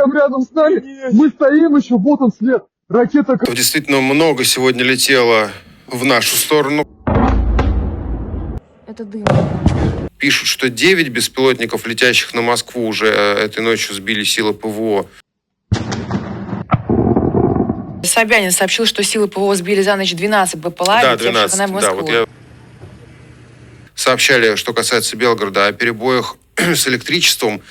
прям рядом с нами. Мы стоим еще, вот он след. Ракета Действительно много сегодня летело в нашу сторону. Это дым. Пишут, что 9 беспилотников, летящих на Москву, уже э, этой ночью сбили силы ПВО. Собянин сообщил, что силы ПВО сбили за ночь 12 БПЛА, да, летевших 12. на Да, Москву. вот я... Сообщали, что касается Белгорода, о перебоях с электричеством.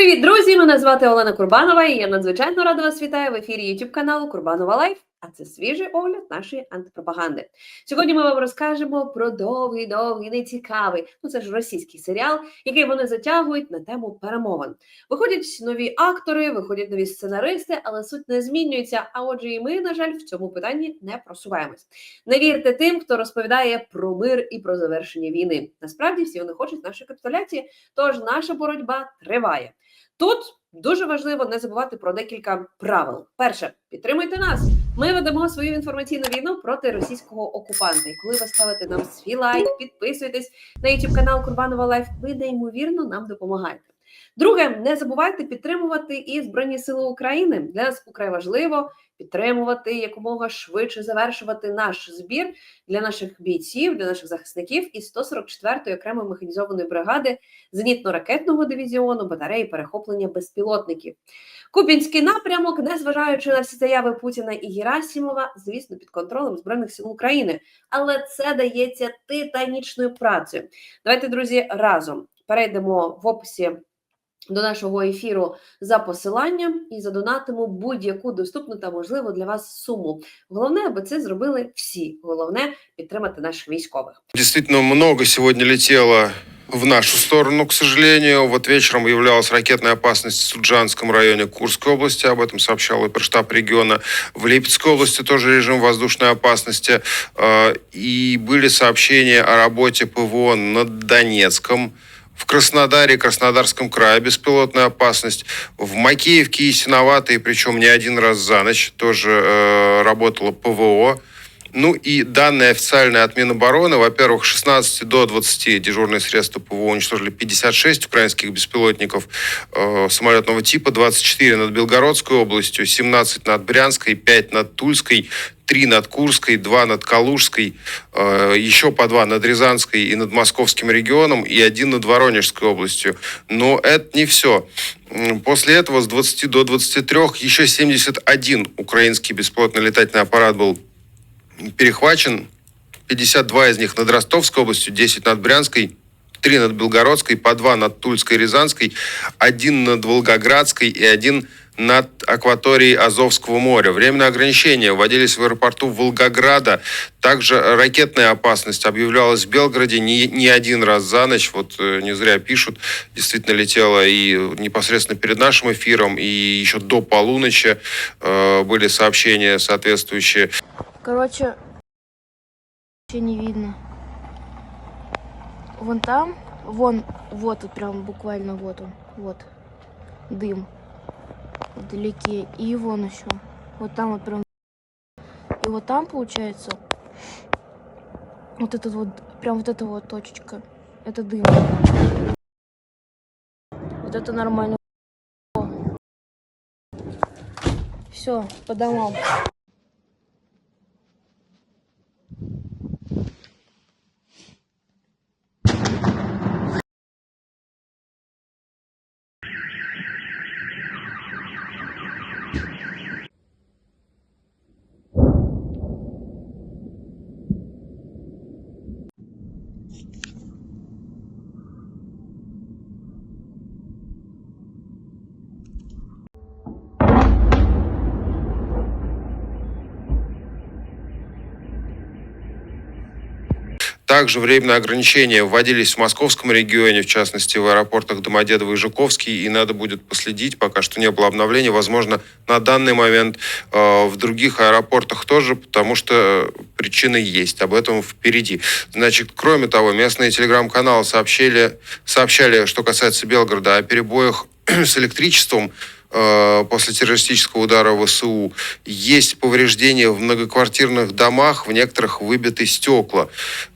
Привіт, друзі! Мене звати Олена Курбанова, і я надзвичайно рада вас вітаю в ефірі YouTube каналу Курбанова Лайф. А це свіжий огляд нашої антипропаганди. Сьогодні ми вам розкажемо про довгий, довгий, нецікавий. Ну це ж російський серіал, який вони затягують на тему перемовин. Виходять нові актори, виходять нові сценаристи, але суть не змінюється. А отже, і ми, на жаль, в цьому питанні не просуваємось. Не вірте тим, хто розповідає про мир і про завершення війни. Насправді всі вони хочуть нашої капітуляції, тож наша боротьба триває. Тут дуже важливо не забувати про декілька правил. Перше, підтримуйте нас. Ми ведемо свою інформаційну війну проти російського окупанта. І коли ви ставите нам свій лайк, підписуєтесь на YouTube канал Курбанова Лайф, ви неймовірно нам допомагаєте. Друге, не забувайте підтримувати і Збройні Сили України. Для нас украй важливо підтримувати якомога швидше завершувати наш збір для наших бійців, для наших захисників із 144-ї окремої механізованої бригади зенітно-ракетного дивізіону батареї перехоплення безпілотників. Купінський напрямок, незважаючи на всі заяви Путіна і Герасімова, звісно, під контролем збройних сил України, але це дається титанічною працею. Давайте, друзі, разом перейдемо в описі. До нашого ефіру за посиланням і задонатимо будь-яку доступну та можливу для вас суму. Головне, аби це зробили всі. Головне підтримати наших військових. Действительно много сегодня летело в нашу сторону, к сожалению. Вот вечером выявлялась ракетная опасность в Суджанском районе Курской области. Об этом сообщал оперштаб региона. В Липецкой области тоже режим воздушной опасности. Э, И были сообщения о работе ПВО над Донецком. в Краснодаре Краснодарском крае беспилотная опасность. В Макеевке и Синоватой, причем не один раз за ночь, тоже э, работало ПВО. Ну и данные официальные от Минобороны, во-первых, с 16 до 20 дежурные средства ПВО уничтожили 56 украинских беспилотников э, самолетного типа, 24 над Белгородской областью, 17 над Брянской, 5 над Тульской, 3 над Курской, 2 над Калужской, э, еще по 2 над Рязанской и над Московским регионом и один над Воронежской областью. Но это не все. После этого с 20 до 23 еще 71 украинский беспилотный летательный аппарат был перехвачен. 52 из них над Ростовской областью, 10 над Брянской, 3 над Белгородской, по 2 над Тульской и Рязанской, 1 над Волгоградской и 1 над акваторией Азовского моря. Временные ограничения вводились в аэропорту Волгограда. Также ракетная опасность объявлялась в Белгороде не, не один раз за ночь. Вот э, не зря пишут. Действительно летела и непосредственно перед нашим эфиром, и еще до полуночи э, были сообщения соответствующие. Короче, вообще не видно. Вон там, вон, вот вот прям буквально вот он, вот дым вдалеке и вон еще, вот там вот прям и вот там получается вот этот вот прям вот эта вот точечка, это дым. Вот это нормально. Все, по домам. Также временные ограничения вводились в московском регионе, в частности, в аэропортах Домодедово и Жуковский, и надо будет последить, пока что не было обновления, возможно, на данный момент э, в других аэропортах тоже, потому что причины есть, об этом впереди. Значит, кроме того, местные телеграм-каналы сообщили, сообщали, что касается Белгорода, о перебоях с электричеством после террористического удара ВСУ. Есть повреждения в многоквартирных домах, в некоторых выбиты стекла.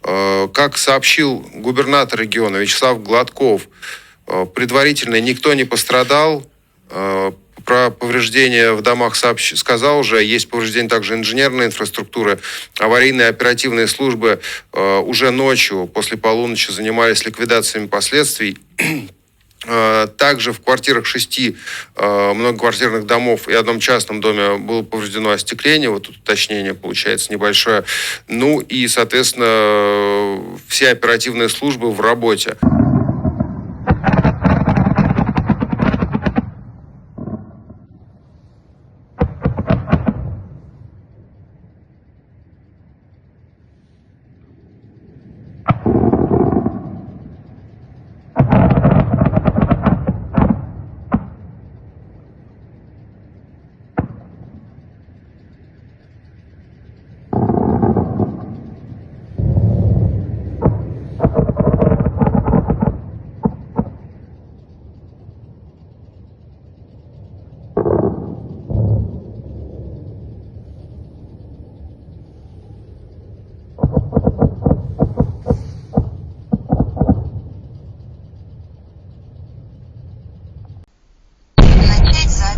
Э, Как сообщил губернатор региона Вячеслав Гладков, э, предварительно никто не пострадал. Э, Про повреждения в домах сообщ- сказал уже. Есть повреждения также инженерной инфраструктуры. Аварийные оперативные службы э, уже ночью, после полуночи, занимались ликвидациями последствий. Э, Также в квартирах шести э, многоквартирных домов и одном частном доме было повреждено остекление. Вот тут уточнение получается небольшое. Ну и, соответственно, э, все оперативные службы в работе.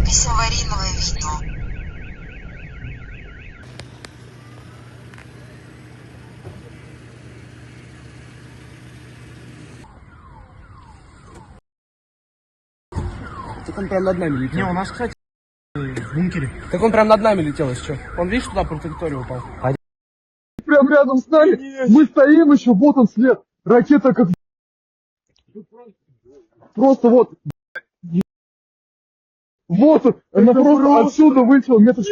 Запись аварийного видео. Так он прям над нами летел. Не, у нас, кстати, в бункере. Так он прям над нами летел, если что. Он, видишь, туда по траектории упал. Прям рядом с нами. Мы стоим еще, вот он след. Ракета как... Просто вот... Вот он, она просто отсюда вылетела метр...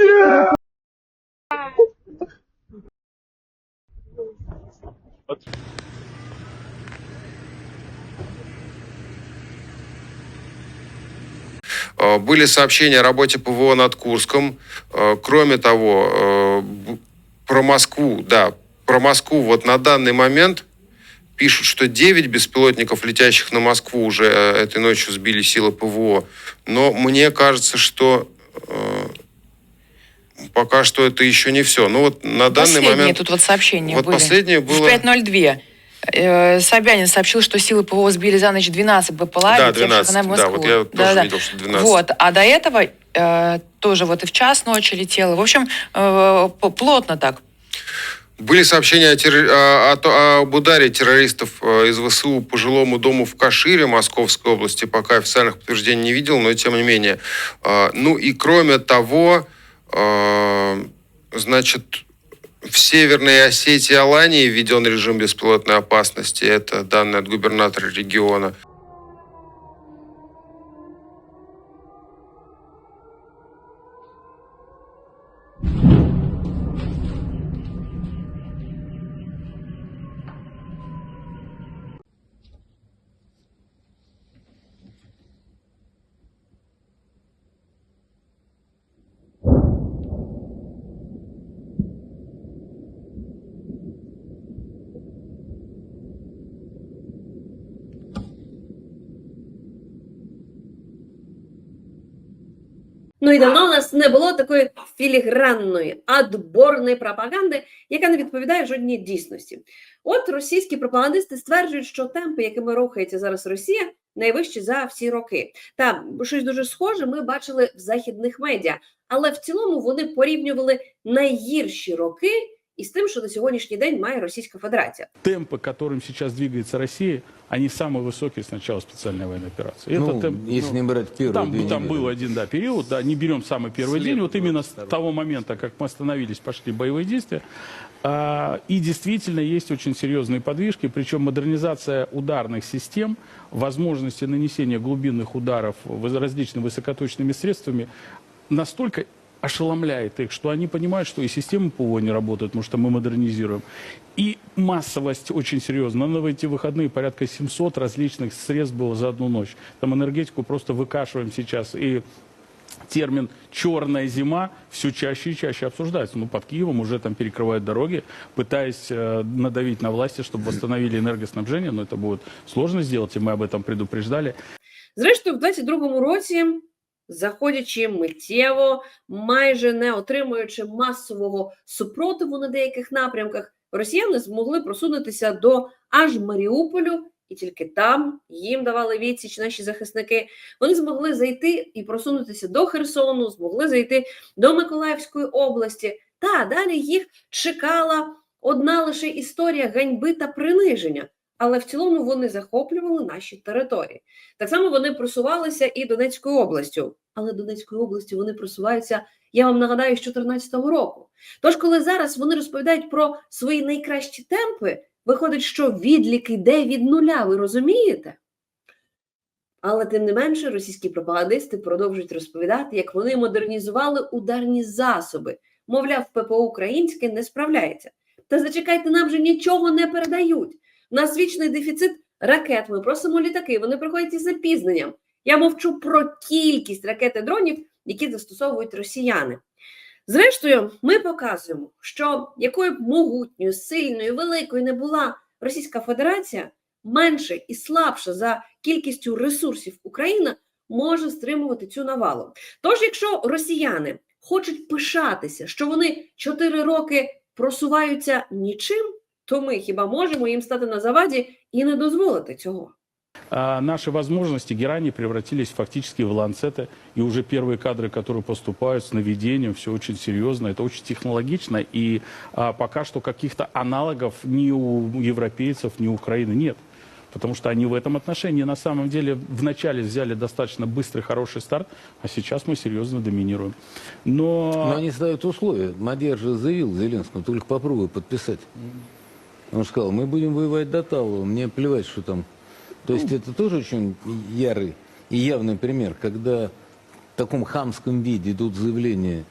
Э, Были сообщения о работе ПВО над Курском. Э, Кроме того, б- про Москву, да, про Москву. Вот на данный момент пишут, что 9 беспилотников, летящих на Москву, уже э, этой ночью сбили силы ПВО. Но мне кажется, что э, пока что это еще не все. Ну вот на данный Последние момент... тут вот сообщения Вот были. последнее было- В 5.02. Э, Собянин сообщил, что силы ПВО сбили за ночь 12 БПЛА, Да, летевших 12, на да, Москву. вот я тоже видел, что 12. Вот, а до этого э, тоже вот и в час ночи летело. В общем, э, плотно так. Были сообщения о терр- о- о об ударе террористов э, из ВСУ по жилому дому в Кашире Московской области. Пока официальных подтверждений не видел, но тем не менее. Э, Ну и кроме того, э, значит, в Северной Осетии Алании введен режим беспилотной опасности. Это данные от губернатора региона. Ну і давно у нас не було такої філігранної, адборної пропаганди, яка не відповідає жодній дійсності. От російські пропагандисти стверджують, що темпи, якими рухається зараз Росія, найвищі за всі роки. Та щось дуже схоже ми бачили в західних медіа, але в цілому вони порівнювали найгірші роки із тим, що на сьогоднішній день має Російська Федерація. Темпы, которым сейчас двигается Россия, они самые высокие с начала специальной военной операции. Ну, темп, если ну, не брать первые там, две там недели. был один да, период, да, не берем самый первый день, вот именно с того момента, как мы остановились, пошли боевые действия. А, и действительно есть очень серьезные подвижки, причем модернизация ударных систем, возможности нанесения глубинных ударов воз- различными высокоточными средствами настолько ошеломляет их, что они понимают, что и системы ПВО не работают, потому что мы модернизируем. И массовость очень серьезная. На эти выходные порядка 700 различных средств было за одну ночь. Там энергетику просто выкашиваем сейчас. И термин «черная зима» все чаще и чаще обсуждается. Ну, под Киевом уже там перекрывают дороги, пытаясь э, надавить на власти, чтобы восстановили энергоснабжение, но это будет сложно сделать, и мы об этом предупреждали. Зрештою, в 22-му році заходячи миттєво, майже не отримуючи масового супротиву на деяких напрямках, росіяни змогли просунутися до аж Маріуполю, і тільки там їм давали відсіч наші захисники. Вони змогли зайти і просунутися до Херсону, змогли зайти до Миколаївської області. Та далі їх чекала одна лише історія ганьби та приниження. Але в цілому вони захоплювали наші території. Так само вони просувалися і Донецькою областю. Але Донецькою областю вони просуваються, я вам нагадаю, з 2014 року. Тож, коли зараз вони розповідають про свої найкращі темпи, виходить, що відлік йде від нуля, ви розумієте? Але тим не менше, російські пропагандисти продовжують розповідати, як вони модернізували ударні засоби. Мовляв, ППО українське не справляється. Та зачекайте, нам же нічого не передають. Нас вічний дефіцит ракет. Ми просимо літаки, вони приходять із запізненням. Я мовчу про кількість ракет і дронів, які застосовують росіяни. Зрештою, ми показуємо, що якою б могутньою, сильною, великою не була Російська Федерація, менше і слабша за кількістю ресурсів Україна може стримувати цю навалу. Тож, якщо росіяни хочуть пишатися, що вони 4 роки просуваються нічим, то ми хіба можемо їм стати на заваді і не дозволити цього. А наши возможности герани превратились фактически в ланцеты. И уже первые кадры, которые поступают с наведением, все очень серьезно, это очень технологично. И а, пока что каких-то аналогов ни у европейцев, ни у Украины нет. Потому что они в этом отношении на самом деле вначале взяли достаточно быстрый, хороший старт, а сейчас мы серьезно доминируем. Но, Но они ставят условия. Мадьяр же заявил Зеленскому, только попробуй подписать. Он сказал, мы будем воевать до Талова, мне плевать, что там. То есть это тоже очень ярый и явный пример, когда в таком хамском виде идут заявления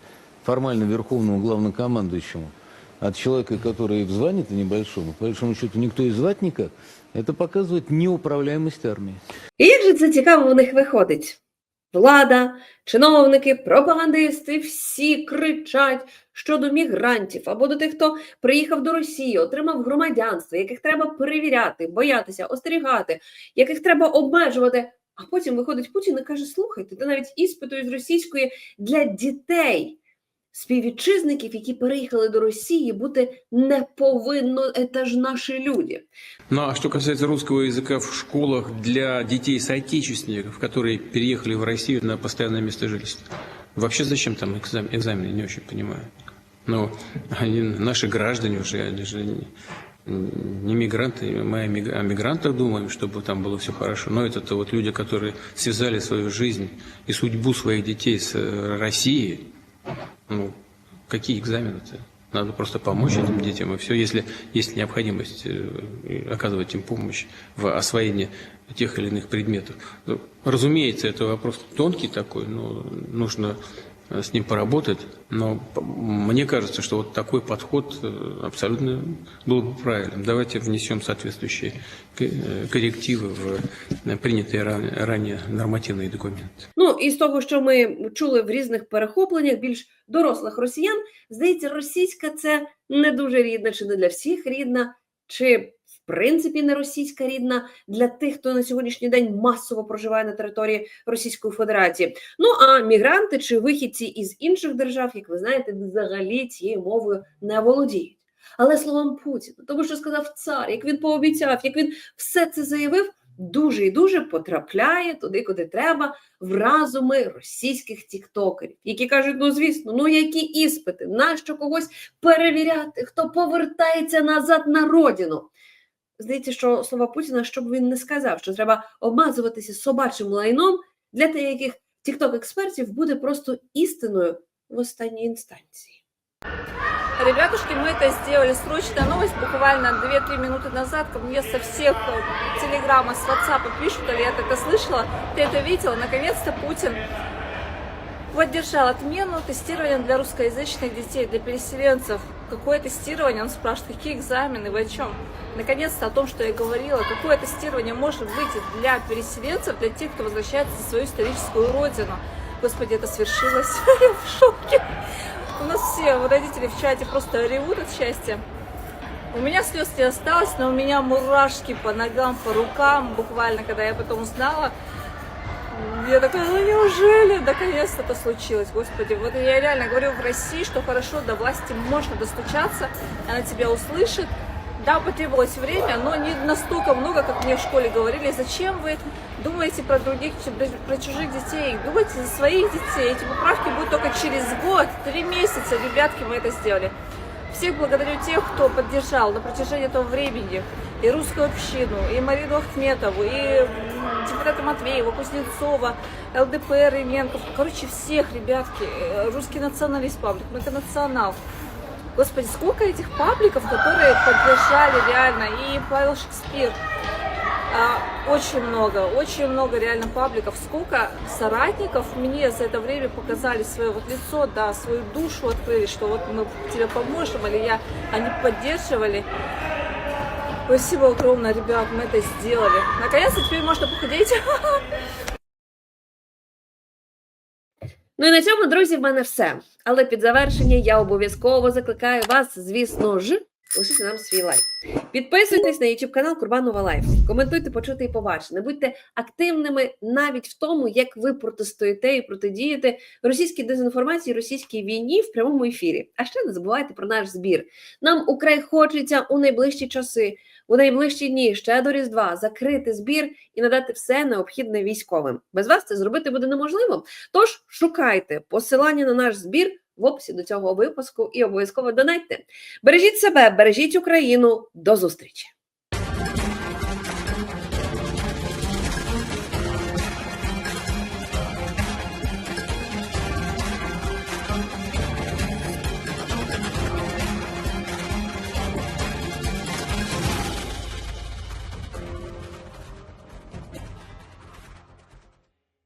формально верховному главнокомандующему от человека, который в звании-то небольшом, по большому счету никто и звать никак, это показывает неуправляемость армии. І як же це цікаво у них виходить? Влада, чиновники, пропагандисти всі кричать щодо мігрантів або до тих, хто приїхав до Росії, отримав громадянство, яких треба перевіряти, боятися, остерігати, яких треба обмежувати. А потім виходить Путін і каже: слухайте, ти навіть іспиту із російської для дітей. Співвітчизників, які переїхали до Росії, бути не повинно. Це ж наші люди. Ну а что касается русского языка в школах для детей соотечественников, которые переехали в Россию на постоянное место жительства, вообще зачем там экзамен, экзамены, не очень понимаю. Ну, они наши граждане уже, они же не, не мигранты, мы о мигрантах думаем, чтобы там было все хорошо, но это-то вот люди, которые связали свою жизнь и судьбу своих детей с э, Россией, ну, какие экзамены-то? Надо просто помочь этим детям, и все, если есть необходимость э, оказывать им помощь в освоении тех или иных предметов. Ну, Разумеется, это вопрос тонкий такой, но нужно с ним поработать, но п- мне кажется, что вот такой подход э, абсолютно был бы правильным. Давайте внесем соответствующие к- э, коррективы в э, принятые ра- ранее нормативные документы. Ну і з того, що ми чули в різних перехопленнях більш дорослих росіян, здається, російська це не дуже рідна, чи не для всіх рідна, чи в принципі не російська рідна для тих, хто на сьогоднішній день масово проживає на території Російської Федерації. Ну а мігранти чи вихідці із інших держав, як ви знаєте, взагалі цією мовою не володіють. Але словам Путіна, тому що сказав цар, як він пообіцяв, як він все це заявив, дуже і дуже потрапляє туди, куди треба, в разуми російських тіктокерів, які кажуть: ну звісно, ну які іспити, нащо когось перевіряти, хто повертається назад на родину. Здається, що слова Путіна, щоб він не сказав, що треба обмазуватися собачим лайном для деяких тікток-експертів буде просто істиною в останній інстанції. Ребятушки, мы это сделали. Срочная новость. Буквально 2-3 минуты назад ко мне со всех э, телеграмма, с WhatsApp пишут, или я это слышала, ты это видела. Наконец-то Путин поддержал отмену тестирования для русскоязычных детей, для переселенцев. Какое тестирование? Он спрашивает, какие экзамены, вы о чем? Наконец-то о том, что я говорила. Какое тестирование может быть для переселенцев, для тех, кто возвращается в свою историческую родину? Господи, это свершилось. Я в шоке. У нас все родители в чате просто ревут от счастья. У меня слез не осталось, но у меня мурашки по ногам, по рукам, буквально, когда я потом узнала. Я такая, ну неужели? Наконец-то это случилось, господи. Вот я реально говорю в России, что хорошо, до власти можно достучаться, она тебя услышит. Да, потребовалось время, но не настолько много, как мне в школе говорили. Зачем вы думаете про других, про чужих детей? Думайте за своих детей. Эти поправки будут только через год, три месяца. Ребятки, мы это сделали. Всех благодарю тех, кто поддержал на протяжении этого времени и русскую общину, и Марину Ахметову, и депутата Матвеева, Кузнецова, ЛДПР, Именков. Короче, всех, ребятки. Э, Русский националист паблик, Метанационал. Господи, сколько этих пабликов, которые поддержали реально. И Павел Шекспир. А, Очень много, очень много реально пабликов. Сколько соратников мне за это время показали свое вот лицо, да, свою душу открыли, что вот мы тебе поможем, или я, они поддерживали. Спасибо огромное, ребят, мы это сделали. Наконец-то теперь можно похудеть. Ну і на цьому, друзі, в мене все. Але під завершення я обов'язково закликаю вас, звісно ж, лишити нам свій лайк. Підписуйтесь на YouTube канал Курбанова Лайф. Коментуйте, почути і побачити. Будьте активними навіть в тому, як ви протистоїте і протидієте російській дезінформації, російській війні в прямому ефірі. А ще не забувайте про наш збір. Нам украй хочеться у найближчі часи, у найближчі дні, ще до Різдва, закрити збір і надати все необхідне військовим. Без вас це зробити буде неможливо. Тож шукайте посилання на наш збір в описі до цього випуску і обов'язково донайте. Бережіть себе, бережіть Україну. До зустрічі!